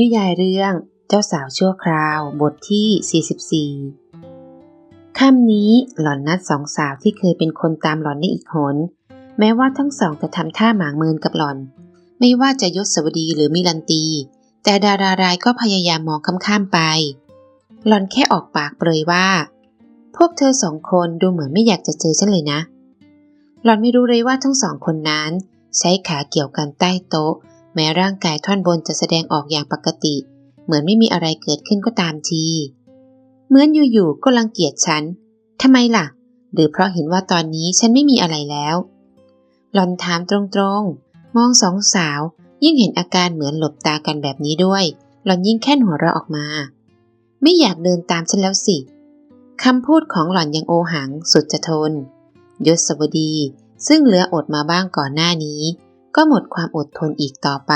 นิยายเรื่องเจ้าสาวชั่วคราวบทที่ 44 ค่ำนี้หล่อนนัดสองสาวที่เคยเป็นคนตามหล่อนในอีกหน แม้ว่าทั้งสองจะทำท่าหมางเมินกับหล่อน ไม่ว่าจะยศสวดีหรือมิลันตี แต่ดารารายก็พยายามมองข้ามๆไป หล่อนแค่ออกปากเปรยว่า พวกเธอสองคนดูเหมือนไม่อยากจะเจอฉันเลยนะ หล่อนไม่รู้เลยว่าทั้งสองคนนั้น ใช้ขาเกี่ยวกันใต้โต๊ะ แม้ร่างกายท่อนบนจะแสดงออกอย่างปกติ เหมือนไม่มีอะไรเกิดขึ้นก็ตามที เหมือนอยู่ๆก็รังเกียจฉันทำไมล่ะ หรือเพราะเห็นว่าตอนนี้ฉันไม่มีอะไรแล้ว หลอนถามตรงๆ มองสองสาว ยิ่งเห็นอาการเหมือนหลบตากันแบบนี้ด้วย หลอนยิ่งแค่นหัวเราะออกมา ไม่อยากเดินตามฉันแล้วสิคำพูดของหล่อนยังโอหังสุดจะทน ยศสวดี ซึ่งเหลืออดมาบ้างก่อนหน้านี้ ก็หมดความอดทนอีกต่อไป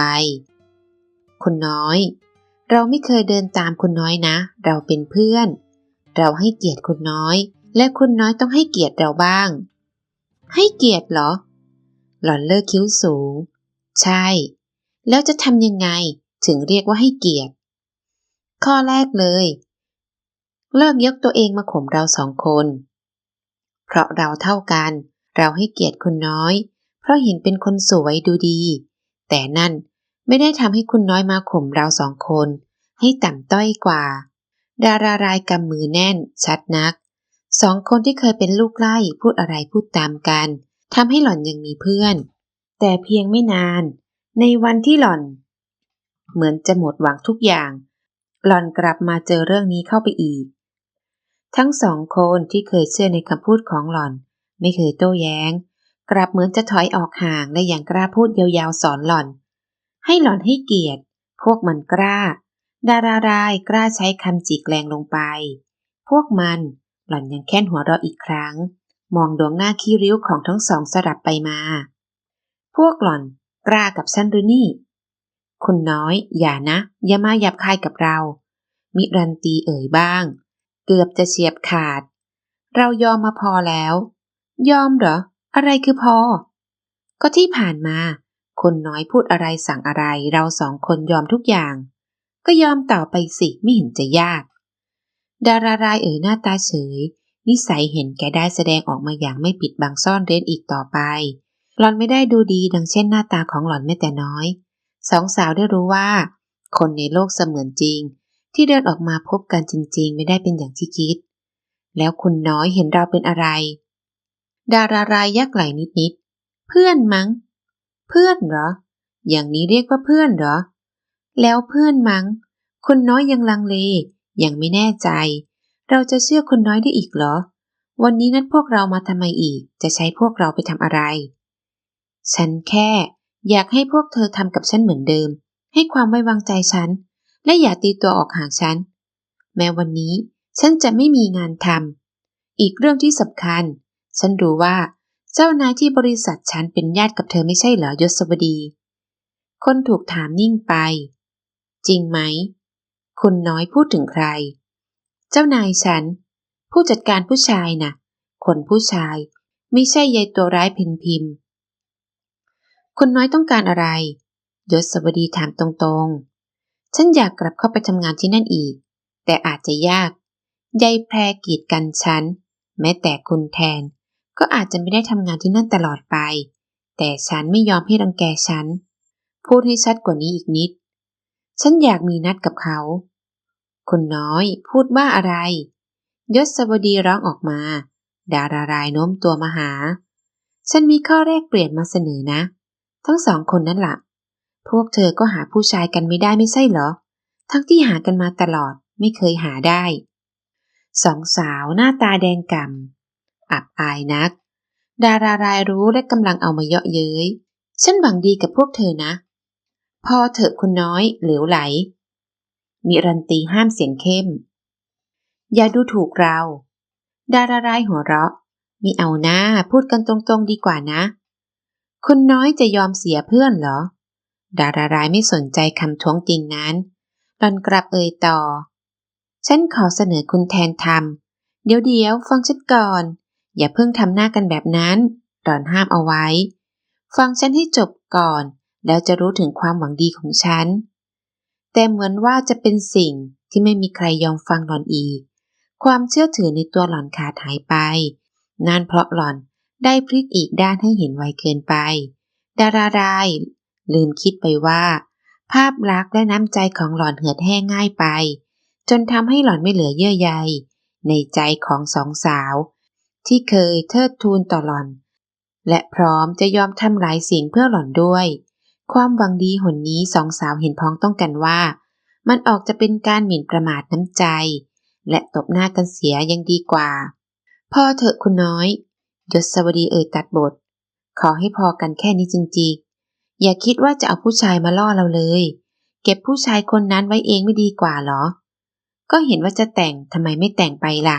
คุณน้อย เราไม่เคยเดินตามคุณน้อยนะ เราเป็นเพื่อน เราให้เกียรติคุณน้อย และคุณน้อยต้องให้เกียรติเราบ้าง ให้เกียรติเหรอ หล่อนเลิกคิ้วสูง ใช่ แล้วจะทำยังไงถึงเรียกว่าให้เกียรติ ข้อแรกเลย เลิกยกตัวเองมาข่มเราสองคน เพราะเราเท่ากัน เราให้เกียรติคุณน้อย ราะเห็นเป็นคนสวยดูดี แต่นั่นไม่ได้ทำให้คุณน้อยมาข่มเราสองคน ให้ต่ำต้อยกว่า ดารารายกำมือแน่น ชัดนัก สองคนที่เคยเป็นลูกไล่พูดอะไรพูดตามกันทำให้หล่อนยังมีเพื่อน แต่เพียงไม่นาน ในวันที่หล่อน เหมือนจะหมดหวังทุกอย่าง หล่อนกลับมาเจอเรื่องนี้เข้าไปอีก ทั้งสองคนที่เคยเชื่อในคำพูดของหล่อน ไม่เคยโต้แย้ง กลับเหมือนจะถอยออกห่างและอย่างกล้าพูดยาวๆสอนหล่อน ให้หล่อนให้เกียรติ พวกมันกล้า ดารารายกล้าใช้คำจีกแรงลงไป พวกมันหล่อนยังแค่นหัวเราะอีกครั้ง มองดวงหน้าขี้ริ้วของทั้งสองสลับไปมา พวกหล่อนกล้ากับฉันหรือนี่ คุณน้อย อย่านะ อย่ามาหยับคายกับเรา มิรันตีเอ่ยบ้าง เกือบจะเฉียบขาด เรายอมมาพอแล้ว ยอมเหรอ อะไรคือพอ ก็ที่ผ่านมา คนน้อยพูดอะไรสั่งอะไรเราสองคนยอมทุกอย่าง ก็ยอมต่อไปสิไม่เห็นจะยาก ดารารายเอ่ยหน้าตาเฉย นิสัยเห็นแกได้แสดงออกมาอย่างไม่ปิดบังซ่อนเร้นอีกต่อไป หล่อนไม่ได้ดูดีดังเช่นหน้าตาของหล่อนแม้แต่น้อย สองสาวได้รู้ว่า คนในโลกเสมือนจริง ที่เดินออกมาพบกันจริง ๆ ไม่ได้เป็นอย่างที่คิด แล้วคุณน้อยเห็นเราเป็นอะไร ดารารายยักไหลนิดๆ เพื่อนมั้ง เพื่อนเหรอ อย่างนี้เรียกว่าเพื่อนเหรอ แล้วเพื่อนมั้งคุณน้อยยังลังเล ยังไม่แน่ใจ เราจะเชื่อคุณน้อยได้อีกเหรอ วันนี้นัดพวกเรามาทำไมอีก จะใช้พวกเราไปทำอะไร ฉันแค่ อยากให้พวกเธอทำกับฉันเหมือนเดิม ให้ความไว้วางใจฉัน และอย่าตีตัวออกห่างฉัน แม้วันนี้ฉันจะไม่มีงานทำอีกเรื่องที่สำคัญ ฉันรู้ว่า เจ้านายที่บริษัทฉันเป็นญาติกับเธอไม่ใช่เหรอยศวดี คนถูกถามนิ่งไป จริงไหม คุณน้อยพูดถึงใคร เจ้านายฉัน ผู้จัดการผู้ชายน่ะ คนผู้ชาย ไม่ใช่ยายตัวร้ายเพนพิมพ์คุณน้อยต้องการอะไร ยศวดีถามตรงๆ ฉันอยากกลับเข้าไปทำงานที่นั่นอีก แต่อาจจะยาก ยายแพรกีดกันฉัน แม้แต่คุณแทน ก็อาจจะไม่ได้ทำงานที่นั่นตลอดไป แต่ฉันไม่ยอมให้รังแกฉัน พูดให้ชัดกว่านี้อีกนิด ฉันอยากมีนัดกับเขาคุณน้อยพูดว่าอะไร ยศวดีร้องออกมา ดารารายโน้มตัวมาหา ฉันมีข้อแรกเปลี่ยนมาเสนอนะ ทั้งสองคนนั่นละ่ะ พวกเธอก็หาผู้ชายกันไม่ได้ไม่ใช่เหรอ ทั้งที่หากันมาตลอดไม่เคยหาได้สองสาวหน้าตาแดงก่ำ อับอายนัก ดารารายรู้และกำลังเอามาเยาะเย้ย ฉันหวังดีกับพวกเธอนะ พอเถอะคุณน้อยเหลวไหลมีรันตีห้ามเสียงเข้ม อย่าดูถูกเรา ดารารายหัวเราะมีเอาหน้าพูดกันตรงๆดีกว่านะ คุณน้อยจะยอมเสียเพื่อนเหรอ ดารารายไม่สนใจคำท้วงติงนั้นหลอนกลับเอ่ยต่อ ฉันขอเสนอคุณแทนทำเดี๋ยวเดี๋ยวฟังฉันก่อน อย่าเพิ่งทำหน้ากันแบบนั้นหลอนห้ามเอาไว้ ฟังฉันให้จบก่อน แล้วจะรู้ถึงความหวังดีของฉัน แต่เหมือนว่าจะเป็นสิ่งที่ไม่มีใครยอมฟังหลอนอีก ความเชื่อถือในตัวหลอนขาดหายไป นั่นเพราะหลอนได้พลิกอีกด้านให้เห็นไวเกินไป ดาราราย ลืมคิดไปว่า ภาพลักษณ์และน้ำใจของหลอนเหือดแห้งง่ายไป จนทำให้หลอนไม่เหลือเยื่อใย ในใจของสองสาว ที่เคยเทิดทูนต่อหล่อน และพร้อมจะยอมทำหลายสิ่งเพื่อหล่อนด้วย ความหวังดีหนนี้สองสาวเห็นพ้องต้องกันว่า มันออกจะเป็นการหมิ่นประมาทน้ำใจ และตบหน้ากันเสียยังดีกว่า พ่อเถอะคุณน้อย ยศสวดีเอ่ยตัดบท ขอให้พอกันแค่นี้จริงๆ อย่าคิดว่าจะเอาผู้ชายมาล่อเราเลย เก็บผู้ชายคนนั้นไว้เองไม่ดีกว่าหรอ ก็เห็นว่าจะแต่งทำไมไม่แต่งไปล่ะ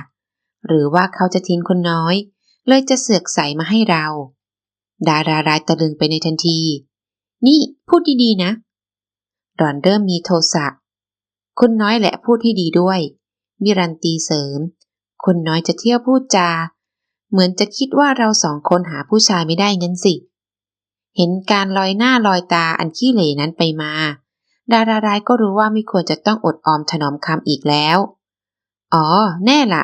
หรือว่าเขาจะทิ้งคนน้อย เลยจะเสือกใสมาให้เรา ดารารายตะลึงไปในทันที นี่พูดดีๆนะ หล่อนเริ่มมีโทสะคุณน้อยแหละพูดที่ดีด้วย มิรันตีเสริมคุณน้อยจะเที่ยวพูดจา เหมือนจะคิดว่าเราสองคนหาผู้ชายไม่ได้งั้นสิ เห็นการลอยหน้าลอยตาอันขี้เหร่นั้นไปมา ดารารายก็รู้ว่าไม่ควรจะต้องอดออมถนอมคำอีกแล้ว อ๋อ แน่ล่ะ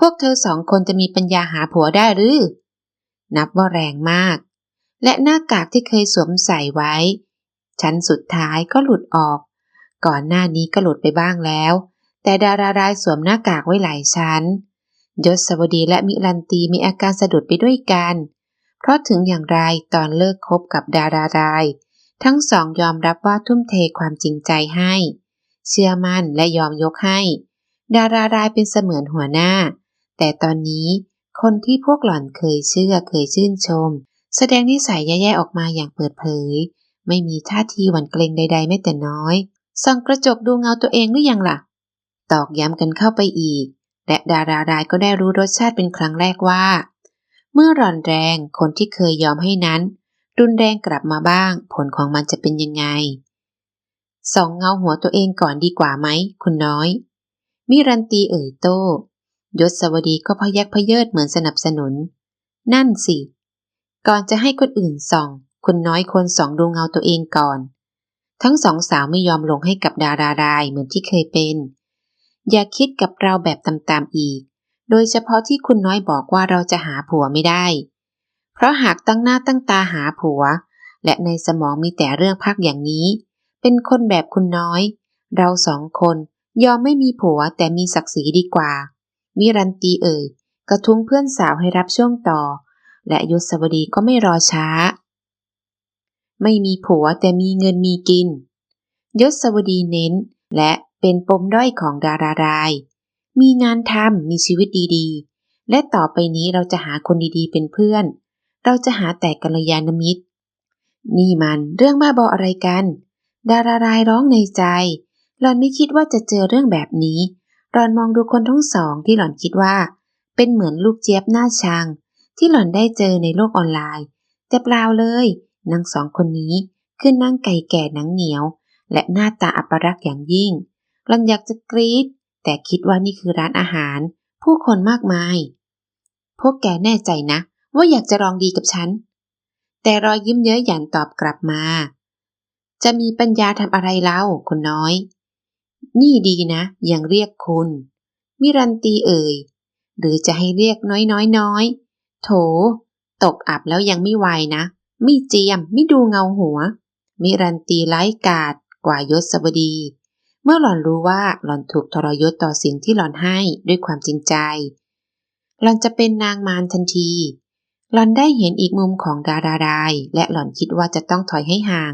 พวกเธอสองคนจะมีปัญญาหาผัวได้หรือ นับว่าแรงมาก และหน้ากากที่เคยสวมใส่ไว้ ชั้นสุดท้ายก็หลุดออก ก่อนหน้านี้ก็หลุดไปบ้างแล้ว แต่ดารารายสวมหน้ากากไว้หลายชั้น ยศสวดีและมิลันตีมีอาการสะดุดไปด้วยกัน เพราะถึงอย่างไรตอนเลิกคบกับดาราราย ทั้งสองยอมรับว่าทุ่มเทความจริงใจให้ เชื่อมั่นและยอมยกให้ ดารารายเป็นเสมือนหัวหน้า แต่ตอนนี้คนที่พวกหล่อนเคยเชื่อเคยชื่นชม แสดงนิสัยแย่ๆออกมาอย่างเปิดเผย ไม่มีท่าทีหวั่นเกรงใดๆแม้แต่น้อย ส่องกระจกดูเงาตัวเองหรือยังล่ะ ตอกย้ำกันเข้าไปอีก และดารารายก็ได้รู้รสชาติเป็นครั้งแรกว่า เมื่อร่อนแรงคนที่เคยยอมให้นั้น รุนแรงกลับมาบ้าง ผลของมันจะเป็นยังไงส่องเงาหัวตัวเองก่อนดีกว่าไหม คุณน้อย มิรันตีเอ่ยโต้ ยศสวดีก็พยักพเยิดเหมือนสนับสนุน นั่นสิ ก่อนจะให้คนอื่นส่องคุณน้อยคนส่องดูเงาตัวเองก่อน ทั้งสองสาวไม่ยอมลงให้กับดารารายเหมือนที่เคยเป็น อย่าคิดกับเราแบบตามๆอีก โดยเฉพาะที่คุณน้อยบอกว่าเราจะหาผัวไม่ได้ เพราะหากตั้งหน้าตั้งตาหาผัว และในสมองมีแต่เรื่องพักอย่างนี้ เป็นคนแบบคุณน้อย เราสองคนยอมไม่มีผัวแต่มีศักดิ์ศรีดีกว่า มิรันตีเอ่ย กระทุ้งเพื่อนสาวให้รับช่วงต่อ และยศวดีก็ไม่รอช้า ไม่มีผัวแต่มีเงินมีกิน ยศวดีเน้น และเป็นปมด้อยของดาราราย มีงานทำมีชีวิตดีๆ และต่อไปนี้เราจะหาคนดีๆ เป็นเพื่อน เราจะหาแต่กัลยาณมิตร นี่มันเรื่องบ้าบออะไรกัน ดารารายร้องในใจหล่อนไม่คิดว่าจะเจอเรื่องแบบนี้ หล่อนมองดูคนทั้งสองที่หล่อนคิดว่า เป็นเหมือนลูกเจี๊ยบหน้าชัง ที่หล่อนได้เจอในโลกออนไลน์ แต่เปล่าเลยนางสองคนนี้คือนั่งไก่แก่หนังเหนียว และหน้าตาอัปรักษ์อย่างยิ่งหล่อนอยากจะกรี๊ดแต่คิดว่านี่คือร้านอาหาร ผู้คนมากมาย พวกแกแน่ใจนะ ว่าอยากจะลองดีกับฉัน แต่รอยยิ้มเย้ยหยันตอบกลับมา จะมีปัญญาทำอะไรเล่าคนน้อย นี่ดีนะยังเรียกคุณ มิรันตีเอ่ย หรือจะให้เรียกน้อยน้อยน้อยโถ ตกอับแล้วยังไม่ไวนะ ไม่เจียม ไม่ดูเงาหัว มิรันตีไร้กาดกว่ายศสวดี เมื่อหล่อนรู้ว่าหล่อนถูกทรยศต่อสิ่งที่หล่อนให้ด้วยความจริงใจ หล่อนจะเป็นนางมารทันที หล่อนได้เห็นอีกมุมของดาราราย และหล่อนคิดว่าจะต้องถอยให้ห่าง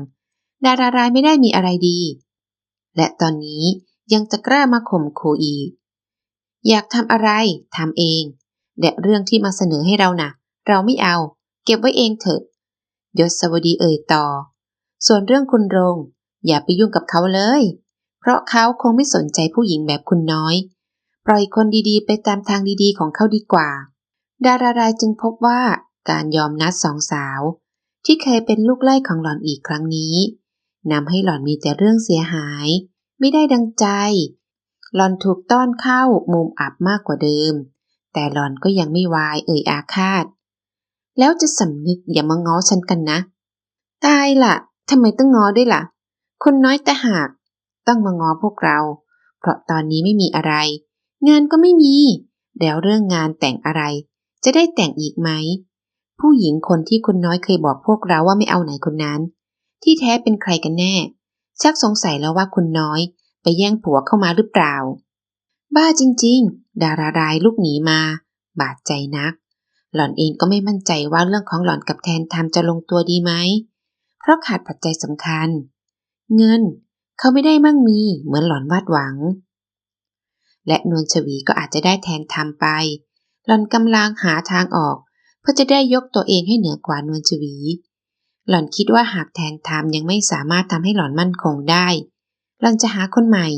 ดารารายไม่ได้มีอะไรดี และตอนนี้ยังจะกล้ามาข่มขู่อีก อยากทำอะไรทำเอง และเรื่องที่มาเสนอให้เรานะ่ะ เราไม่เอา เก็บไว้เองเถอะ ยศสวดีเอ่ยต่อ ส่วนเรื่องคุณรง อย่าไปยุ่งกับเขาเลย เพราะเขาคงไม่สนใจผู้หญิงแบบคุณน้อย ปล่อยคนดีๆ ไปตามทางดีๆของเขาดีกว่า ดารารายจึงพบว่าการยอมนัดสองสาว ที่เคยเป็นลูกไล่ของหล่อนอีกครั้งนี้ นำให้หล่อนมีแต่เรื่องเสียหาย ไม่ได้ดังใจ หล่อนถูกต้อนเข้ามุมอับมากกว่าเดิม แต่หล่อนก็ยังไม่วายเอ่ยอาฆาต แล้วจะสำนึกอย่ามาง้อฉันกันนะ ตายละ่ะทำไมต้องง้อด้วยละ่ะ คนน้อยแต่หาก ต้องมาง้อพวกเรา เพราะตอนนี้ไม่มีอะไร งานก็ไม่มี แล้วเรื่องงานแต่งอะไร จะได้แต่งอีกไหม ผู้หญิงคนที่คุณน้อยเคยบอกพวกเราว่าไม่เอาไหนคนนั้น ที่แท้เป็นใครกันแน่ ชักสงสัยแล้วว่าคุณน้อย ไปแย่งผัวเข้ามาหรือเปล่า บ้าจริง ๆ ดารารายลูกหนีมา บาดใจนัก หล่อนเองก็ไม่มั่นใจว่าเรื่องของหล่อนกับแทนทำจะลงตัวดีไหม เพราะขาดปัจจัยสำคัญ เงิน เขาไม่ได้มั่งมีเหมือนหล่อนวาดหวัง และนวลชวีก็อาจจะได้แทนทำไป หล่อนกำลังหาทางออกเพื่อจะได้ยกตัวเองให้เหนือกว่านวลชวี หล่อนคิดว่าหากแทนทำยังไม่สามารถทำให้หล่อนมั่นคงได้ หล่อนจะหาคนใหม่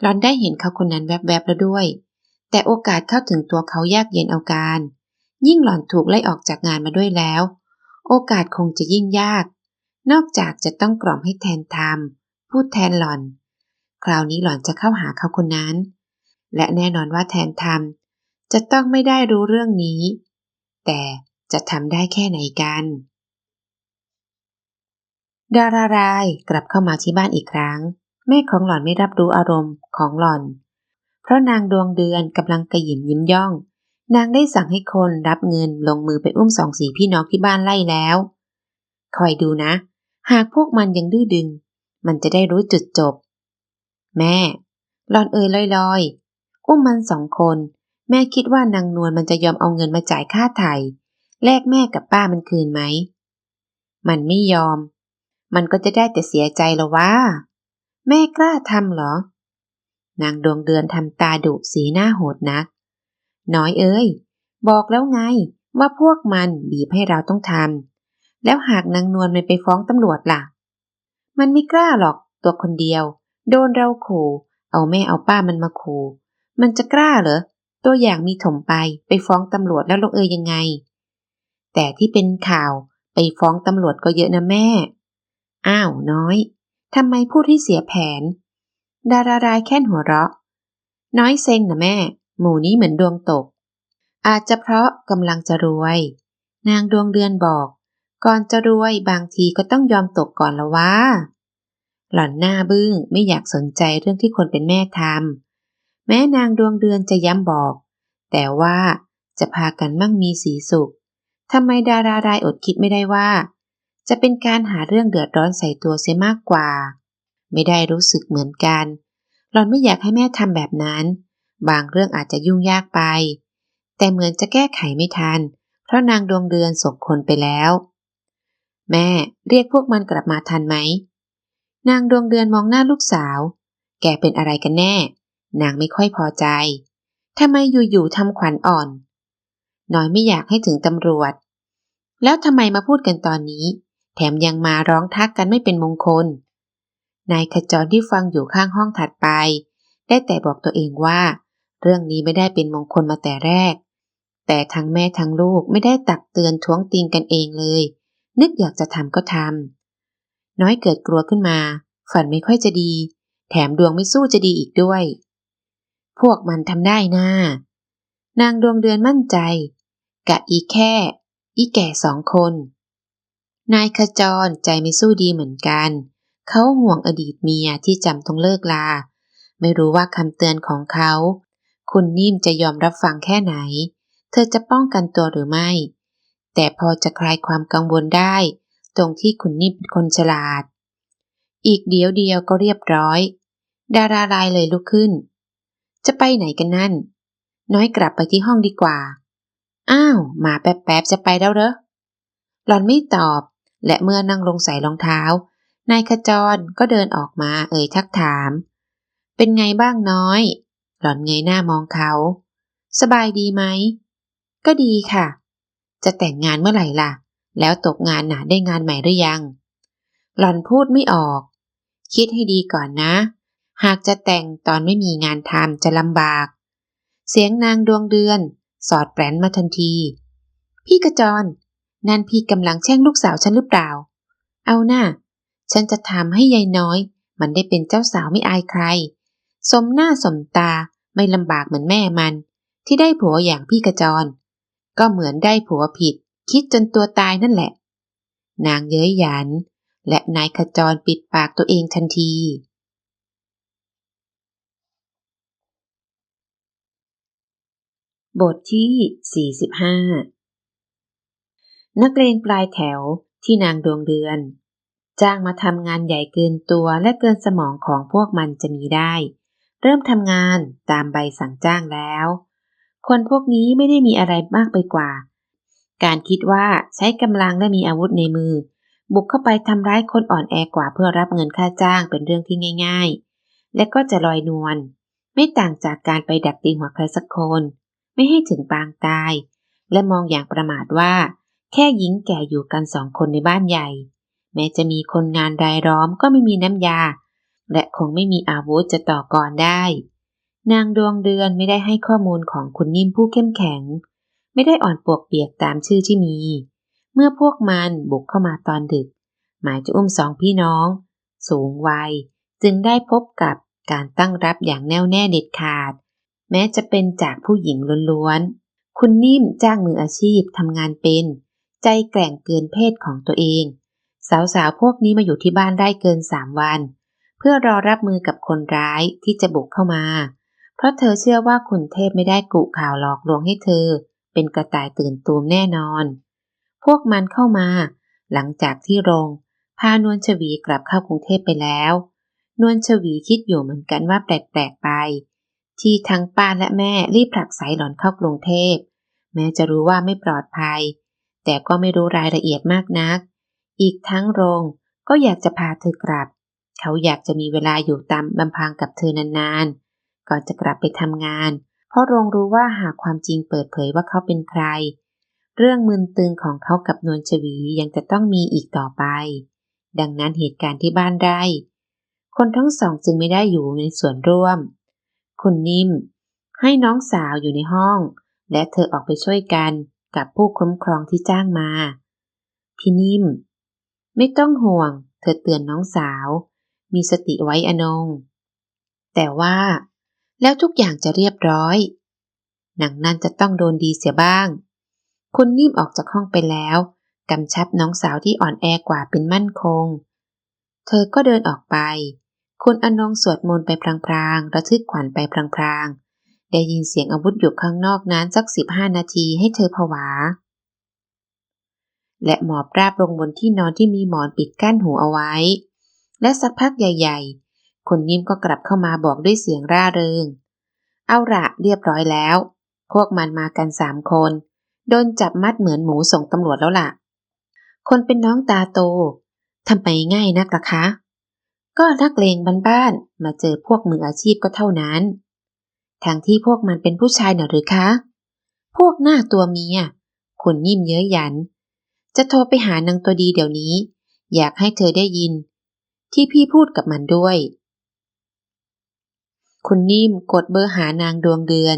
หล่อนได้เห็นเขาคนนั้นแวบๆแล้วด้วย แต่โอกาสเข้าถึงตัวเขายากเย็นเอาการ ยิ่งหล่อนถูกไล่ออกจากงานมาด้วยแล้ว โอกาสคงจะยิ่งยาก นอกจากจะต้องกล่อมให้แทนทำพูดแทนหล่อน คราวนี้หล่อนจะเข้าหาเขาคนนั้น และแน่นอนว่าแทนทำจะต้องไม่ได้รู้เรื่องนี้ แต่จะทำได้แค่ไหนกัน ดารารายกลับเข้ามาที่บ้านอีกครั้ง แม่ของหล่อนไม่รับรู้อารมณ์ของหล่อน เพราะนางดวงเดือนกำลังกระหยิมยิ้มย่อง นางได้สั่งให้คนรับเงินลงมือไปอุ้มสองสีพี่น้องที่บ้านไล่แล้ว คอยดูนะ หากพวกมันยังดื้อดึง มันจะได้รู้จุดจบ แม่ หลอนเอ่ยลอยๆ อุ้มมันสองคน แม่คิดว่านางนวลมันจะยอมเอาเงินมาจ่ายค่าไถ่แลกแม่กับป้ามันคืนไหม มันไม่ยอม มันก็จะได้แต่เสียใจละว่า แม่กล้าทำเหรอ นางดวงเดือนทำตาดุสีหน้าโหดนัก น้อยเอ้ย บอกแล้วไงว่าพวกมันบีบให้เราต้องทำแล้วหากนางนวลมันไปฟ้องตำรวจล่ะ มันไม่กล้าหรอกตัวคนเดียว โดนเราขู่เอาแม่เอาป้ามันมาขู่มันจะกล้าเหรอตัวอย่างมีถมไปไปฟ้องตำรวจแล้วลงเอยยังไง แต่ที่เป็นข่าวไปฟ้องตำรวจก็เยอะนะแม่ อ้าวน้อยทำไมพูดให้เสียแผน ดารารายแค่นหัวเราะ น้อยเซ็งนะแม่ หมู่นี้เหมือนดวงตก อาจจะเพราะกำลังจะรวย นางดวงเดือนบอก ก่อนจะรวยบางทีก็ต้องยอมตกก่อนละว่าหล่อนหน้าบึ้งไม่อยากสนใจเรื่องที่คนเป็นแม่ทำแม้นางดวงเดือนจะย้ำบอก แต่ว่าจะพากันมั่งมีสีสุขทำไมดารารายอดคิดไม่ได้ว่า จะเป็นการหาเรื่องเดือดร้อนใส่ตัวเสียมากกว่า ไม่ได้รู้สึกเหมือนกัน หล่อนไม่อยากให้แม่ทำแบบนั้น บางเรื่องอาจจะยุ่งยากไป แต่เหมือนจะแก้ไขไม่ทัน เพราะนางดวงเดือนส่งคนไปแล้ว แม่เรียกพวกมันกลับมาทันไหม นางดวงเดือนมองหน้าลูกสาว แกเป็นอะไรกันแน่ นางไม่ค่อยพอใจทำไมอยู่ๆทำขวัญอ่อน น้อยไม่อยากให้ถึงตำรวจ แล้วทำไมมาพูดกันตอนนี้ แถมยังมาร้องทักกันไม่เป็นมงคล นายขจรที่ฟังอยู่ข้างห้องถัดไป ได้แต่บอกตัวเองว่า เรื่องนี้ไม่ได้เป็นมงคลมาแต่แรก แต่ทั้งแม่ทั้งลูกไม่ได้ตักเตือนท้วงติงกันเองเลย นึกอยากจะทำก็ทำน้อยเกิดกลัวขึ้นมา ฝันไม่ค่อยจะดี แถมดวงไม่สู้จะดีอีกด้วย พวกมันทำได้นะนางดวงเดือนมั่นใจ กะอีแค่ อีแก่สองคน นายขจรใจไม่สู้ดีเหมือนกัน เขาห่วงอดีตเมียที่จำต้องเลิกลา ไม่รู้ว่าคำเตือนของเขา คุณนิ่มจะยอมรับฟังแค่ไหน เธอจะป้องกันตัวหรือไม่ แต่พอจะคลายความกังวลได้ ตรงที่คุณนิ่มเป็นคนฉลาด อีกเดียวเดียวก็เรียบร้อย ดารารายเลยลุกขึ้น จะไปไหนกันนั่น น้อยกลับไปที่ห้องดีกว่า อ้าว มาแป๊บๆจะไปแล้วเหรอหลอนไม่ตอบ และเมื่อนั่งลงใส่รองเท้า นายขจรก็เดินออกมาเอ่ยทักถาม เป็นไงบ้างน้อย หล่อนเงยหน้ามองเขา สบายดีไหม ก็ดีค่ะ จะแต่งงานเมื่อไหร่ล่ะ แล้วตกงานหนาได้งานใหม่หรือยัง หล่อนพูดไม่ออก คิดให้ดีก่อนนะ หากจะแต่งตอนไม่มีงานทำจะลำบาก เสียงนางดวงเดือน สอดแปรนมาทันที พี่กระจร นั่นพี่กำลังแช่งลูกสาวฉันหรือเปล่า เอาหนะ่าฉันจะทำให้ยายน้อย มันได้เป็นเจ้าสาวไม่อายใคร สมหน้าสมตาไม่ลำบากเหมือนแม่มัน ที่ได้ผัวอย่างพี่กระจร ก็เหมือนได้ผัวผิด คิดจนตัวตายนั่นแหละ นางเย้ยหยัน และนายขจรปิดปากตัวเองทันทีบทที่ 45 นักเรียนปลายแถวที่นางดวงเดือน จ้างมาทำงานใหญ่เกินตัวและเกินสมองของพวกมันจะมีได้ เริ่มทำงานตามใบสั่งจ้างแล้ว คนพวกนี้ไม่ได้มีอะไรมากไปกว่า การคิดว่าใช้กำลังและมีอาวุธในมือ บุกเข้าไปทำร้ายคนอ่อนแอกว่าเพื่อรับเงินค่าจ้างเป็นเรื่องที่ง่าย ๆ และก็จะลอยนวลไม่ต่างจากการไปดักตีหัวใครสักคน ไม่ให้ถึงปางตาย และมองอย่างประมาทว่า แค่หญิงแก่อยู่กันสองคนในบ้านใหญ่ แม้จะมีคนงานรายล้อมก็ไม่มีน้ำยา และคงไม่มีอาวุธจะต่อกรได้ นางดวงเดือนไม่ได้ให้ข้อมูลของคุณนิ่มผู้เข้มแข็ง ไม่ได้อ่อนปวกเปียกตามชื่อที่มี เมื่อพวกมันบุกเข้ามาตอนดึก หมายจะอุ้มสองพี่น้อง สูงวัย จึงได้พบกับการตั้งรับอย่างแน่วแน่เด็ดขาด แม้จะเป็นจากผู้หญิงล้วนๆ คุณนิ่มจ้างมืออาชีพทำงานเป็น ใจแกร่งเกินเพศของตัวเอง สาวๆพวกนี้มาอยู่ที่บ้านได้เกินสามวัน เพื่อรอรับมือกับคนร้ายที่จะบุกเข้ามา เพราะเธอเชื่อว่าคุณเทพไม่ได้กุข่าวหลอกลวงให้เธอ เป็นกระต่ายตื่นตูมแน่นอน พวกมันเข้ามา หลังจากที่โรงพานวลชวีกลับเข้ากรุงเทพไปแล้ว นวลชวีคิดอยู่เหมือนกันว่าแปลกๆไป ที่ทั้งป้าและแม่รีบผลักสายหลอนเข้ากรุงเทพ แม้จะรู้ว่าไม่ปลอดภัย แต่ก็ไม่รู้รายละเอียดมากนัก อีกทั้งโรงก็อยากจะพาเธอกลับ เขาอยากจะมีเวลาอยู่ตามลำพังกับเธอนานๆ ก่อนจะกลับไปทำงาน เพราะโรงรู้ว่าหากความจริงเปิดเผยว่าเขาเป็นใคร เรื่องมึนตึงของเขากับนวลชวียังจะต้องมีอีกต่อไป ดังนั้นเหตุการณ์ที่บ้านได้คนทั้งสองจึงไม่ได้อยู่ในส่วนร่วม คุณนิ่ม ให้น้องสาวอยู่ในห้อง และเธอออกไปช่วยกัน กับผู้คุ้มครองที่จ้างมา พี่นิ่ม ไม่ต้องห่วง เธอเตือนน้องสาว มีสติไว้อนง แต่ว่า แล้วทุกอย่างจะเรียบร้อย หนังนั่นจะต้องโดนดีเสียบ้าง คุณนิ่มออกจากห้องไปแล้วกำชับน้องสาวที่อ่อนแอกว่าเป็นมั่นคง เธอก็เดินออกไป คุณอนงสวดมนต์ไปพลางๆ ระทึกขวัญไปพลางๆ ได้ยินเสียงอาวุธอยู่ข้างนอกนั้นสักสิบห้านาทีให้เธอผวา และหมอบราบลงบนที่นอนที่มีหมอนปิดกั้นหูเอาไว้ และสักพักใหญ่ๆ คนยิ้มก็กลับเข้ามาบอกด้วยเสียงร่าเริง เอาละเรียบร้อยแล้ว พวกมันมากันสามคน โดนจับมัดเหมือนหมูส่งตำรวจแล้วล่ะ คนเป็นน้องตาโตทำไปง่ายนักล่ะคะ ก็นักเลงบ้านๆมาเจอพวกมืออาชีพก็เท่านั้น ทางที่พวกมันเป็นผู้ชายหน่ะหรือคะ พวกหน้าตัวเมียคนนิ่มเย้ยหยัน จะโทรไปหานางตัวดีเดี๋ยวนี้ อยากให้เธอได้ยิน ที่พี่พูดกับมันด้วย คุณนิ่มกดเบอร์หานางดวงเดือน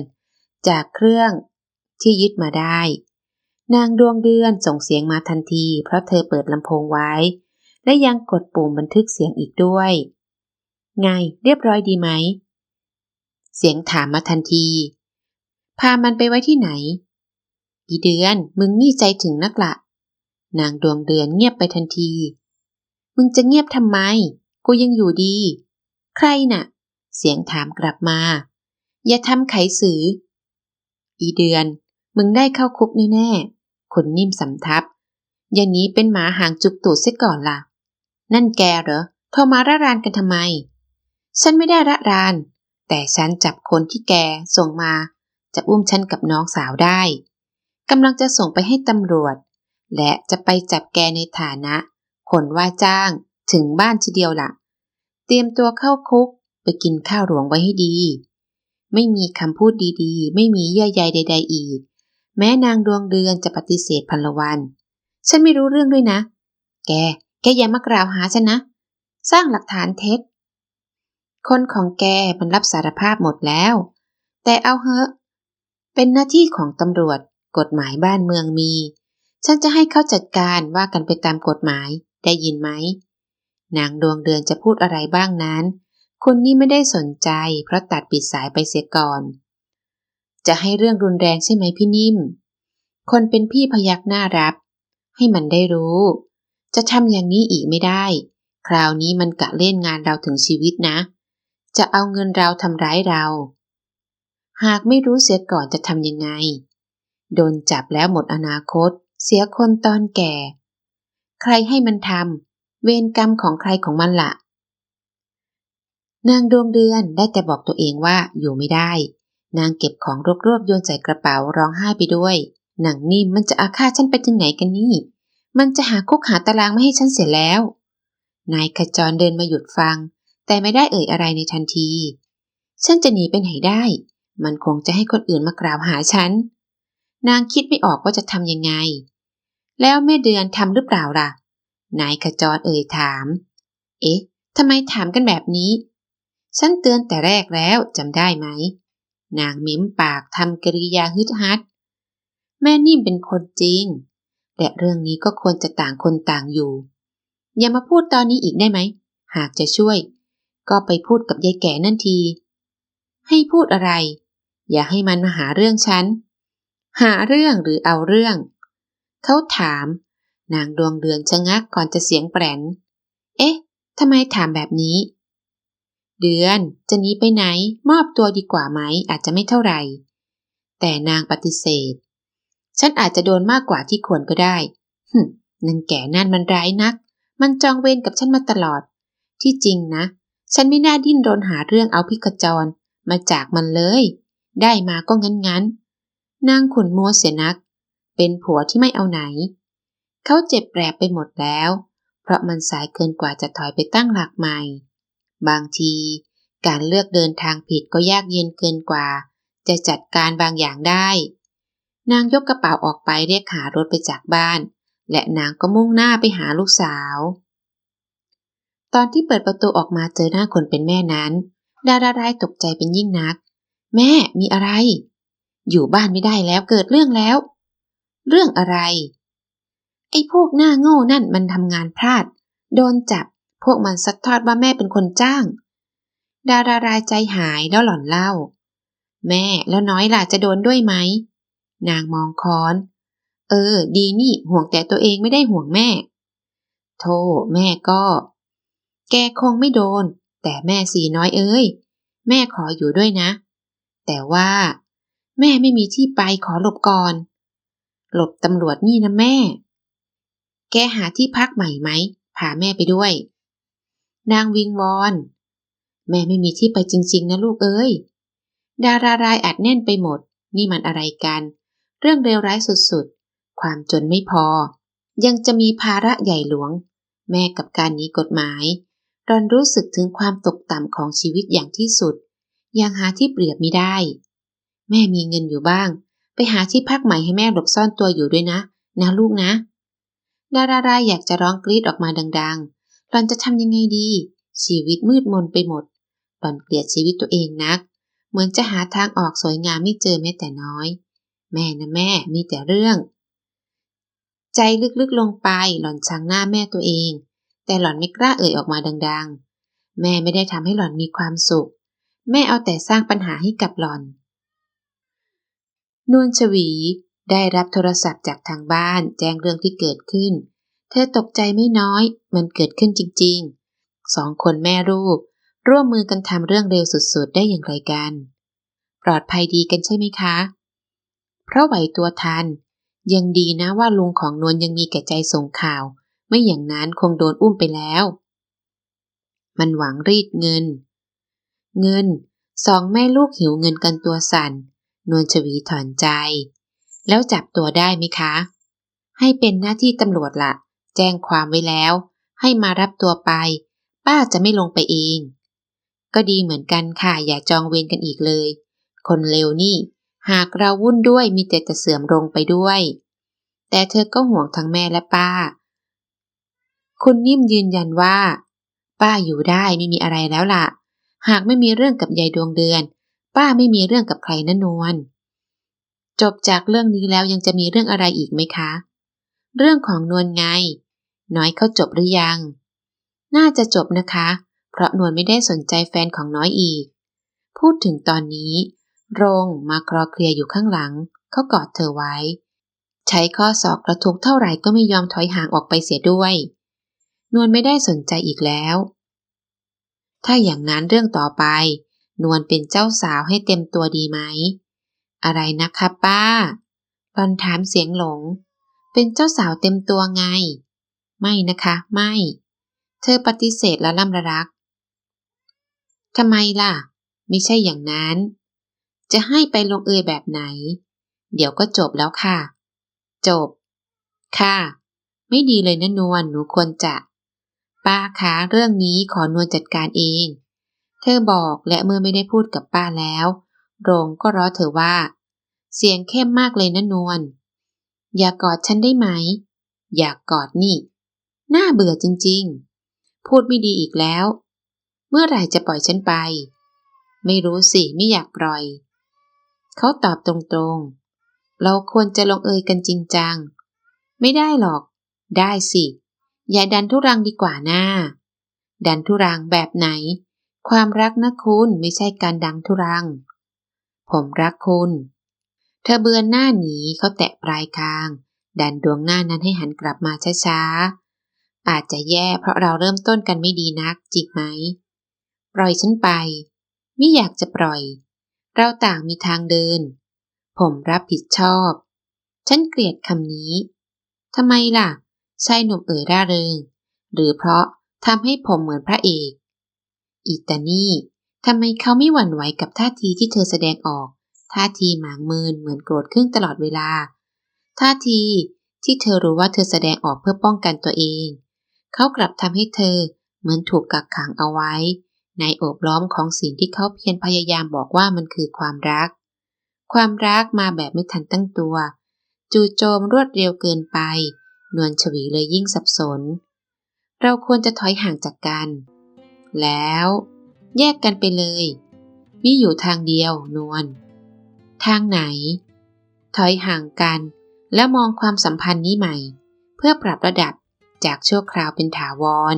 จากเครื่องที่ยึดมาได้ นางดวงเดือนส่งเสียงมาทันที เพราะเธอเปิดลำโพงไว้ และยังกดปุ่มบันทึกเสียงอีกด้วย ไงเรียบร้อยดีไหม เสียงถามมาทันที พามันไปไว้ที่ไหนอีเดือนมึงนี่ใจถึงนักละนางดวงเดือนเงียบไปทันที มึงจะเงียบทำไม กูยังอยู่ดี ใครนะ่ะ เสียงถามกลับมา อย่าทำไขสือ อีเดือน มึงได้เข้าคุกแน่ๆขนนิ่มสำทับอย่านี้เป็นหมาหางจุกตูดเสียก่อนละ่ะ นั่นแกเหรอโทรมาระรานกันทำไม ฉันไม่ได้ระราน แต่ฉันจับคนที่แกส่งมา จะอุ้มฉันกับน้องสาวได้กำลังจะส่งไปให้ตำรวจ และจะไปจับแกในฐานะ คนว่าจ้างถึงบ้านทีเดียวละ่ะ เตรียมตัวเข้าคุกไปกินข้าวหลวงไว้ให้ดี ไม่มีคำพูดดีๆ ไม่มีเยื่อใยใด ๆ อีก แม้นางดวงเดือนจะปฏิเสธพันละวัน ฉันไม่รู้เรื่องด้วยนะ แก แกอย่ามากล่าวหาฉันนะ สร้างหลักฐานเท็จ คนของแกมันรับสารภาพหมดแล้ว แต่เอาเฮอะ เป็นหน้าที่ของตำรวจ กฎหมายบ้านเมืองมี ฉันจะให้เขาจัดการว่ากันไปตามกฎหมาย ได้ยินไหม นางดวงเดือนจะพูดอะไรบ้างนั้น คนนี้ไม่ได้สนใจ เพราะตัดปิดสายไปเสียก่อน จะให้เรื่องรุนแรงใช่ไหมพี่นิ่ม คนเป็นพี่พยักหน้ารับ ให้มันได้รู้ จะทำอย่างนี้อีกไม่ได้ คราวนี้มันกะเล่นงานเราถึงชีวิตนะ จะเอาเงินเราทำร้ายเรา หากไม่รู้เสียก่อนจะทำยังไง โดนจับแล้วหมดอนาคต เสียคนตอนแก่ ใครให้มันทำเวรกรรมของใครของมันละ่ะ นางดวงเดือนได้แต่บอกตัวเองว่าอยู่ไม่ได้ นางเก็บของรวบๆโยนใส่กระเป๋าร้องไห้ไปด้วยหนังนิ่มมันจะอาฆาตฉันไปถึงไหนกันนี่ มันจะหาคุกหาตารางไม่ให้ฉันเสียแล้ว นายขจรเดินมาหยุดฟัง แต่ไม่ได้เอ่ยอะไรในทันที ฉันจะหนีไปไหนได้ มันคงจะให้คนอื่นมากล่าวหาฉัน นางคิดไม่ออกว่าจะทำยังไง แล้วแม่เดือนทำหรือเปล่าล่ะ นายขจรเอ่ยถาม เอ๊ะทำไมถามกันแบบนี้ ฉันเตือนแต่แรกแล้วจำได้ไหม นางมิ้มปากทำกริยาฮึดฮัด แม่นิ่มเป็นคนจริงแต่เรื่องนี้ก็ควรจะต่างคนต่างอยู่ อย่ามาพูดตอนนี้อีกได้ไหม หากจะช่วย ก็ไปพูดกับยายแก่นั่นที ให้พูดอะไร อย่าให้มันมาหาเรื่องฉัน หาเรื่องหรือเอาเรื่อง เขาถาม นางดวงเดือนชะงักก่อนจะเสียงแปรน เอ๊ะทำไมถามแบบนี้ เดือนจะหนีไปไหน มอบตัวดีกว่าไหมอาจจะไม่เท่าไหร่ แต่นางปฏิเสธ ฉันอาจจะโดนมากกว่าที่ควรก็ได้ฮึนั่นแก่นั่นมันร้ายนัก มันจองเวรกับฉันมาตลอด ที่จริงนะ ฉันไม่น่าดิ้นรนหาเรื่องเอาพิกจร มาจากมันเลย ได้มาก็งั้นงั้นนางขุนมัวเสียนัก เป็นผัวที่ไม่เอาไหน เขาเจ็บแปรไปหมดแล้ว เพราะมันสายเกินกว่าจะถอยไปตั้งหลักใหม่ บางที การเลือกเดินทางผิดก็ยากเย็นเกินกว่า จะจัดการบางอย่างได้ นางยกกระเป๋าออกไปเรียกหารถไปจากบ้าน และนางก็มุ่งหน้าไปหาลูกสาว ตอนที่เปิดประตูออกมาเจอหน้าคนเป็นแม่นั้น ดารารายตกใจเป็นยิ่งนัก แม่มีอะไร อยู่บ้านไม่ได้แล้วเกิดเรื่องแล้ว เรื่องอะไร ไอ้พวกหน้าโง่นั่นมันทำงานพลาด โดนจับ พวกมันซัดทอดว่าแม่เป็นคนจ้าง ดารารายใจหายแล้วหล่อนเล่า แม่แล้วน้อยล่ะจะโดนด้วยไหม นางมองค้อน เออ ดีนี่ห่วงแต่ตัวเองไม่ได้ห่วงแม่ โธ่แม่ก็ แกคงไม่โดน แต่แม่สีน้อยเอ้ย แม่ขออยู่ด้วยนะ แต่ว่า แม่ไม่มีที่ไปขอหลบก่อน หลบตำรวจนี่นะแม่ แกหาที่พักใหม่ไหม พาแม่ไปด้วย นางวิงวอน แม่ไม่มีที่ไปจริง ๆ นะลูกเอ้ย ดารารายอัดแน่นไปหมด นี่มันอะไรกัน เรื่องเลวร้ายสุดๆ ความจนไม่พอ ยังจะมีภาระใหญ่หลวง แม่กับการนี้กฎหมาย รอนรู้สึกถึงความตกต่ำของชีวิตอย่างที่สุด ยังหาที่เปรียบไม่ได้ แม่มีเงินอยู่บ้าง ไปหาที่พักใหม่ให้แม่หลบซ่อนตัวอยู่ด้วยนะ นะลูกนะ ดารารายอยากจะร้องกรีดออกมาดังๆหลอนจะทำยังไงดี ชีวิตมืดมนไปหมดหลอนเกลียดชีวิตตัวเองนัก เหมือนจะหาทางออกสวยงามไม่เจอแม้แต่น้อย แม่นะแม่มีแต่เรื่อง ใจลึกๆลงไปหล่อนชังหน้าแม่ตัวเอง แต่หล่อนไม่กล้าเอ่ยออกมาดังๆ แม่ไม่ได้ทำให้หล่อนมีความสุข แม่เอาแต่สร้างปัญหาให้กับหล่อน นวลชวีได้รับโทรศัพท์จากทางบ้านแจ้งเรื่องที่เกิดขึ้น เธอตกใจไม่น้อย มันเกิดขึ้นจริงๆ สองคนแม่ลูก ร่วมมือกันทำเรื่องเร็วสุดๆ ได้อย่างไรกัน ปลอดภัยดีกันใช่ไหมคะ เพราะไหวตัวทัน ยังดีนะว่าลุงของนวลยังมีแก่ใจส่งข่าว ไม่อย่างนั้นคงโดนอุ้มไปแล้ว มันหวังรีดเงิน เงิน สองแม่ลูกหิวเงินกันตัวสัน่น นวลชวีถอนใจ แล้วจับตัวได้ไหมคะ ให้เป็นหน้าที่ตำรวจละแจ้งความไว้แล้ว ให้มารับตัวไป ป้าจะไม่ลงไปเอง ก็ดีเหมือนกันค่ะ อย่าจองเวรกันอีกเลย คนเลวนี่ หากเราวุ่นด้วยมีแต่จะเสื่อมลงไปด้วย แต่เธอก็ห่วงทั้งแม่และป้า คุณนิ่มยืนยันว่า ป้าอยู่ได้ไม่มีอะไรแล้วล่ะ หากไม่มีเรื่องกับยายดวงเดือน ป้าไม่มีเรื่องกับใครนะนวลจบจากเรื่องนี้แล้วยังจะมีเรื่องอะไรอีกไหมคะ เรื่องของนวลไง น้อยเขาจบหรือยัง น่าจะจบนะคะ เพราะนวลไม่ได้สนใจแฟนของน้อยอีก พูดถึงตอนนี้รงมาคลอเคลียอยู่ข้างหลัง เขากอดเธอไว้ ใช้ข้อศอกกระทุกเท่าไหร่ก็ไม่ยอมถอยห่างออกไปเสียด้วย นวลไม่ได้สนใจอีกแล้ว ถ้าอย่างนั้นเรื่องต่อไป นวลเป็นเจ้าสาวให้เต็มตัวดีไหม อะไรนะคะป้าหลอนถามเสียงหลง เป็นเจ้าสาวเต็มตัวไง ไม่นะคะ ไม่ เธอปฏิเสธและล่ำระรักทำไมล่ะ ไม่ใช่อย่างนั้น จะให้ไปลงเอยแบบไหน เดี๋ยวก็จบแล้วค่ะ จบ ค่ะ ไม่ดีเลยนะนวลหนูควรจะ ป้าคะเรื่องนี้ขอนวลจัดการเอง เธอบอกและเมื่อไม่ได้พูดกับป้าแล้ว โรงก็ร้อเธอว่า เสียงเข้มมากเลยนะนวล อย่ากอดฉันได้ไหม อยากกอดนี่น่าเบื่อจริงๆ พูดไม่ดีอีกแล้ว เมื่อไหร่จะปล่อยฉันไป ไม่รู้สิไม่อยากปล่อย เขาตอบตรงๆ เราควรจะลงเอยกันจริงจัง ไม่ได้หรอก ได้สิ อย่าดันทุรังดีกว่าหน้า ดันทุรังแบบไหน ความรักนะคุณไม่ใช่การดังทุรัง ผมรักคุณ เธอเบือนหน้าหนีเขาแตะปลายคาง ดันดวงหน้านั้นให้หันกลับมาช้าๆ อาจจะแย่เพราะเราเริ่มต้นกันไม่ดีนักจิกไหม ปล่อยฉันไป ไม่อยากจะปล่อย เราต่างมีทางเดิน ผมรับผิดชอบ ฉันเกลียดคำนี้ทำไมล่ะ ชายหนุ่มเอ่ยร่าเริง หรือเพราะทำให้ผมเหมือนพระเอก อีตานี่ทำไมเขาไม่หวั่นไหวกับท่าทีที่เธอแสดงออก ท่าทีหมางเมินเหมือนโกรธขึ้นตลอดเวลา ท่าทีที่เธอรู้ว่าเธอแสดงออกเพื่อป้องกันตัวเอง เขากลับทำให้เธอเหมือนถูกกักขังเอาไว้ ในโอบล้อมของสิ่งที่เขาเพียรพยายามบอกว่ามันคือความรัก ความรักมาแบบไม่ทันตั้งตัว จู่โจมรวดเร็วเกินไป นวลชวีเลยยิ่งสับสน เราควรจะถอยห่างจากกัน แล้ว แยกกันไปเลย มีอยู่ทางเดียวนวล ทางไหน ถอยห่างกันแล้วมองความสัมพันธ์นี้ใหม่ เพื่อปรับระดับจากชั่วคราวเป็นถาวร